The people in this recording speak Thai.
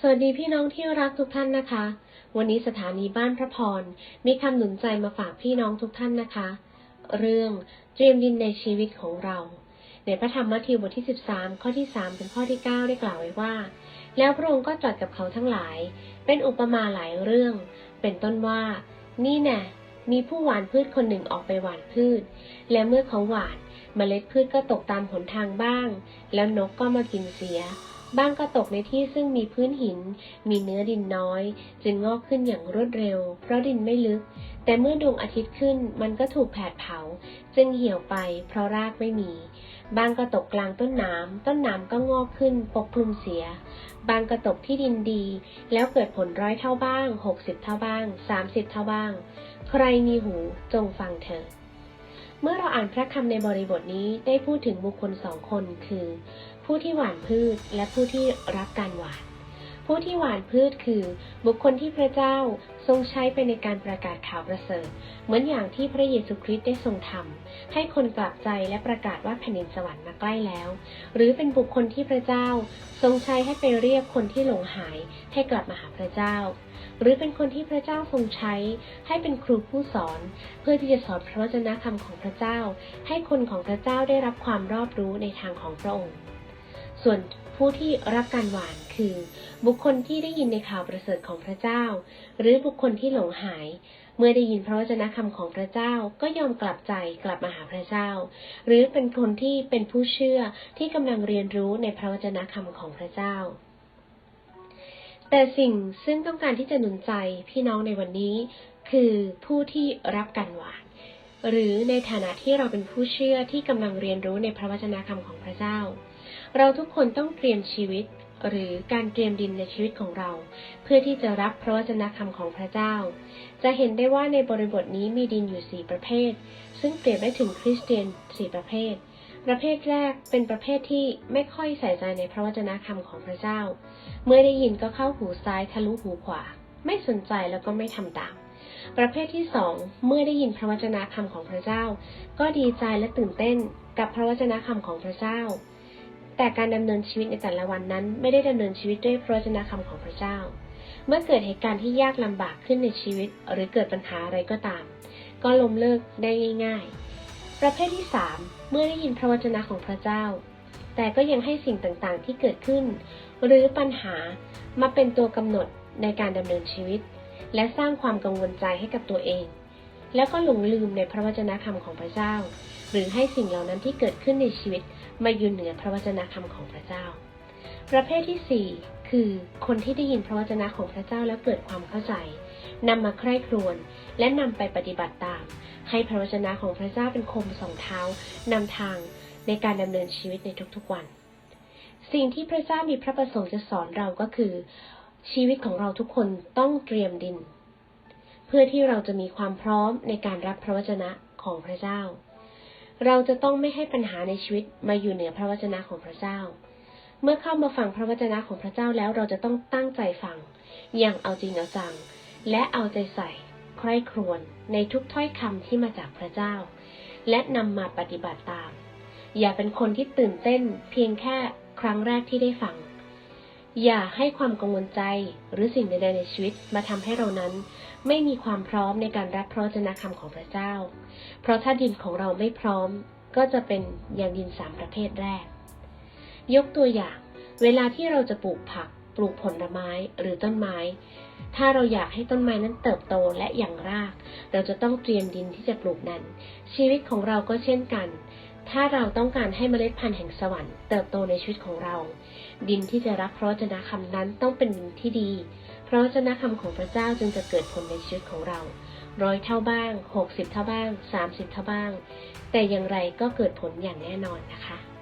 สวัสดีพี่น้องที่รักทุกท่านนะคะ วันนี้สถานีบ้านพระพร มีคำหนุนใจมาฝากพี่น้องทุกท่านนะคะ เรื่องเตรียมดินในชีวิตของเรา ในพระธรรมมัทธิวบทที่ 13 ข้อที่ 3 ถึงข้อที่ 9 ได้กล่าวไว้ว่า แล้วพระองค์ก็ตรัสกับเขาทั้งหลาย เป็นอุปมาหลายเรื่อง เป็นต้นว่า นี่แน่มีผู้หว่านพืชคนหนึ่งออกไปหว่านพืช และเมื่อเขาหว่านเมล็ดพืชก็ตกตามหนทางบ้าง แล้วนกก็มากินเสีย บ้างก็ตกในที่ซึ่งมีพื้นหิน มีเนื้อดินน้อย จึงงอกขึ้นอย่างรวดเร็ว เพราะดินไม่ลึก แต่เมื่อดวงอาทิตย์ขึ้นมันก็ถูกแผดเผา จึงเหี่ยวไป เพราะรากไม่มี บางก็ตกกลางต้นน้ำต้นน้ำก็งอกขึ้นปกคลุมเสีย บางก็ตกที่ดินดี แล้วเกิดผลร้อยเท่าบ้างหกสิบเท่าบ้างสามสิบเท่าบ้าง ใครมีหูจงฟังเถิดเมื่อเราอ่านพระคำในบริบทนี้ได้พูดถึงบุคคลสองคนคือ ผู้ที่หว่านพืชและผู้ที่รับการหว่าน ผู้ที่หว่านพืชคือ บุคคลที่พระเจ้าทรงใช้ไปในการประกาศข่าวประเสริฐ เหมือนอย่างที่พระเยซูคริสต์ได้ทรงทำให้คนกลับใจและประกาศว่าแผ่นดินสวรรค์มาใกล้แล้ว หรือเป็นบุคคลที่พระเจ้าทรงใช้ให้ไปเรียกคนที่หลงหายให้กลับมาหาพระเจ้า หรือเป็นคนที่พระเจ้าทรงใช้ให้เป็นครูผู้สอน เพื่อที่จะสอนพระวจนะคำของพระเจ้า ให้คนของพระเจ้าได้รับความรอบรู้ในทางของพระองค์ ส่วนผู้ที่รับการหวานคือ บุคคลที่ได้ยินในข่าวประเสริฐของพระเจ้า หรือบุคคลที่หลงหาย เมื่อได้ยินพระวจนะคำของพระเจ้าก็ยอมกลับใจกลับมาหาพระเจ้า หรือเป็นคนที่เป็นผู้เชื่อที่กำลังเรียนรู้ในพระวจนะคำของพระเจ้า แต่สิ่งซึ่งต้องการที่จะหนุนใจพี่น้องในวันนี้ คือผู้ที่รับการหวานหรือในฐานะที่เราเป็นผู้เชื่อที่กำลังเรียนรู้ในพระวจนะคำของพระเจ้า เราทุกคนต้องเตรียมชีวิต หรือการเตรียมดินในชีวิตของเรา เพื่อที่จะรับพระวจนะคำของพระเจ้า จะเห็นได้ว่าในบริบทนี้มีดินอยู่สี่ประเภท ซึ่งเปรียบได้ถึงคริสเตียนสี่ประเภท ประเภทแรกเป็นประเภทที่ไม่ค่อยใส่ใจในพระวจนะคำของพระเจ้า เมื่อได้ยินก็เข้าหูซ้ายทะลุหูขวา ไม่สนใจแล้วก็ไม่ทำตามประเภทที่สองเมื่อได้ยินพระวจนะคำของพระเจ้า ก็ดีใจและตื่นเต้นกับพระวจนะคำของพระเจ้า แต่การดำเนินชีวิตในแต่ละวันนั้น ไม่ได้ดำเนินชีวิตด้วยพระวจนะคำของพระเจ้า เมื่อเกิดเหตุการณ์ที่ยากลำบากขึ้นในชีวิต หรือเกิดปัญหาอะไรก็ตาม ก็ล้มเลิกได้ง่าย ๆ ประเภทที่สามเมื่อได้ยินพระวจนะของพระเจ้า แต่ก็ยังให้สิ่งต่างๆที่เกิดขึ้น หรือปัญหามาเป็นตัวกำหนดในการดำเนินชีวิต และสร้างความกังวลใจให้กับตัวเอง แล้วก็หลงลืมในพระวจนะคำของพระเจ้า หรือให้สิ่งเหล่านั้นที่เกิดขึ้นในชีวิตมาอยู่เหนือพระวจนะคำของพระเจ้า ประเภทที่สี่คือคนที่ได้ยินพระวจนะของพระเจ้าแล้วเกิดความเข้าใจนำมาใคร่ครวญและนำไปปฏิบัติตาม ให้พระวจนะของพระเจ้าเป็นคมสองเท้านำทางในการดำเนินชีวิตในทุกๆวัน สิ่งที่พระเจ้ามีพระประสงค์จะสอนเราก็คือ ชีวิตของเราทุกคนต้องเตรียมดิน เพื่อที่เราจะมีความพร้อมในการรับพระวจนะของพระเจ้า เราจะต้องไม่ให้ปัญหาในชีวิตมาอยู่เหนือพระวจนะของพระเจ้า เมื่อเข้ามาฟังพระวจนะของพระเจ้าแล้วเราจะต้องตั้งใจฟัง อย่างเอาจริงเอาจัง และเอาใจใส่ใคร่ครวญในทุกถ้อยคำที่มาจากพระเจ้า และนำมาปฏิบัติตาม อย่าเป็นคนที่ตื่นเต้นเพียงแค่ครั้งแรกที่ได้ฟัง อย่าให้ความกังวลใจหรือสิ่งใดๆในชีวิตมาทำให้เรานั้น ไม่มีความพร้อมในการรับพระวจนะคำของพระเจ้า เพราะถ้าดินของเราไม่พร้อมก็จะเป็นอย่างดินสามประเภทแรก ยกตัวอย่าง เวลาที่เราจะปลูกผัก ปลูกผลไม้หรือต้นไม้ ถ้าเราอยากให้ต้นไม้นั้นเติบโตและอย่างราก เราจะต้องเตรียมดินที่จะปลูกนั้น ชีวิตของเราก็เช่นกัน ถ้าเราต้องการให้เมล็ดพันธุ์แห่งสวรรค์เติบโตในชีวิตของเรา ดินที่จะรับพระวจนะคำนั้นต้องเป็นดินที่ดีเพราะวจนะคำของพระเจ้าจึงจะเกิดผลในชีวิตของเราร้อยเท่าบ้างหกสิบเท่าบ้างสามสิบเท่าบ้าง แต่อย่างไรก็เกิดผลอย่างแน่นอนนะคะ